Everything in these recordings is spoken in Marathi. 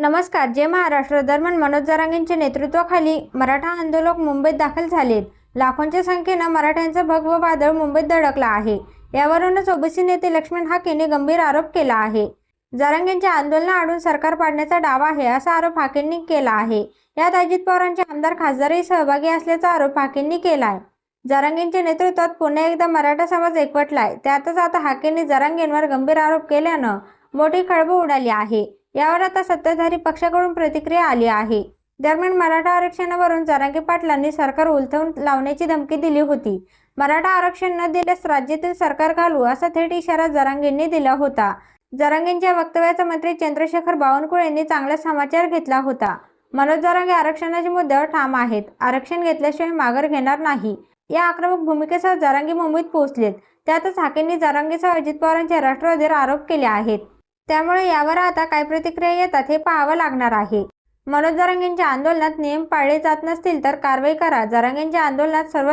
नमस्कार जय महाराष्ट्र दरम्यान मनोज जरांगेंच्या नेतृत्वाखाली मराठा आंदोलक मुंबईत दाखल झालेत. लाखोंच्या संख्येनं मराठ्यांचं भगव वादळ मुंबईत धडकला आहे. यावरूनच ओबीसी नेते लक्ष्मण हाकेने गंभीर आरोप केला आहे. जरांगेंच्या आंदोलना आडून सरकार पाडण्याचा डाव आहे असा आरोप हाकेंनी केला आहे. यात अजित पवारांचे आमदार खासदारही सहभागी असल्याचा आरोप हाकेंनी केला आहे जरांगेंच्या नेतृत्वात पुन्हा एकदा मराठा समाज एकवटलाय. त्यातच आता हाकेंनी जरांगेंवर गंभीर आरोप केल्यानं मोठी खळबळ उडाली आहे. यावर आता सत्ताधारी पक्षाकडून प्रतिक्रिया आली आहे. दरम्यान मराठा आरक्षणावरून जारांगे पाटलांनी सरकार उलथवून लावण्याची धमकी दिली होती. मराठा आरक्षण न दिल्यास राज्यातील सरकार घालू असा थेट इशारा जरांगेंनी दिला होता. जरांगेंच्या वक्तव्याचा मंत्री चंद्रशेखर बावनकुळे यांनी चांगला समाचार घेतला होता. मनोज जरांगे आरक्षणाच्या मुद्द्यावर ठाम आहेत. आरक्षण घेतल्याशिवाय माघार घेणार नाही. या आक्रमक भूमिकेसह जरांगे मुंबईत पोहोचलेत. त्यातच हाकेंनी जरांगेसह अजित पवारांच्या राष्ट्रवादीवर आरोप केले आहेत. त्यामुळे यावर आता काय प्रतिक्रिया येतात हे पाहावं लागणार आहे. मनोज जरांगेंच्या आंदोलनात नियम पाळले जात नसतील तर कारवाई करा. जरांगेंच्या आंदोलनात सर्व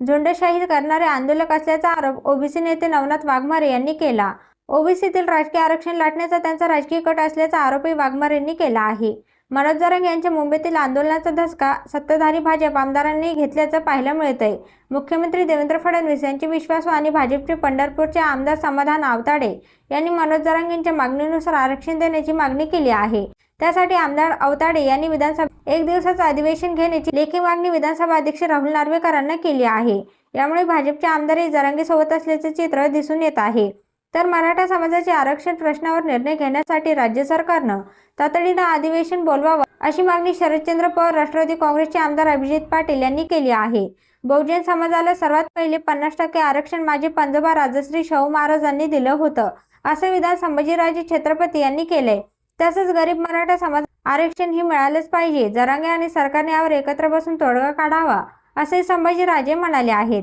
झुंडशाही करणारे आंदोलक असल्याचा आरोप ओबीसी नेते नवनाथ वाघमारे यांनी केला. ओबीसीतील राजकीय आरक्षण लाटण्याचा त्यांचा राजकीय कट असल्याचा आरोपही वाघमारे यांनी केला आहे. मनोज जरंग यांच्या मुंबईतील आंदोलनाचा धसका सत्ताधारी भाजप आमदारांनी घेतल्याचं पाहायला मिळतंय. मुख्यमंत्री देवेंद्र फडणवीस यांचे विश्वासू आणि भाजपचे पंढरपूरचे आमदार समाधान आवताडे यांनी मनोज जरंग यांच्या मागणीनुसार आरक्षण देण्याची मागणी केली आहे. त्यासाठी आमदार अवताडे यांनी विधानसभा एक दिवसाचं अधिवेशन घेण्याची लेखी मागणी विधानसभा अध्यक्ष राहुल नार्वेकरांना केली आहे. यामुळे भाजपचे आमदारही जरंगीसोबत असल्याचे चित्र दिसून येत आहे. तर मराठा समाजाच्या आरक्षण प्रश्नावर निर्णय घेण्यासाठी राज्य सरकारनं तातडीनं अधिवेशन बोलवावं अशी मागणी शरदचंद्र पवार राष्ट्रवादी काँग्रेसचे आमदार अभिजित पाटील यांनी केली आहे. बहुजन समाजाला सर्वात पहिले पन्नास टक्के आरक्षण माजी पंजोबा राजश्री शाहू महाराजांनी दिलं होतं असं विधान संभाजीराजे छत्रपती यांनी केलंय. तसंच गरीब मराठा समाज आरक्षण ही मिळालंच पाहिजे जरांगे आणि सरकारने यावर एकत्र बसून तोडगा काढावा असे संभाजीराजे म्हणाले आहेत.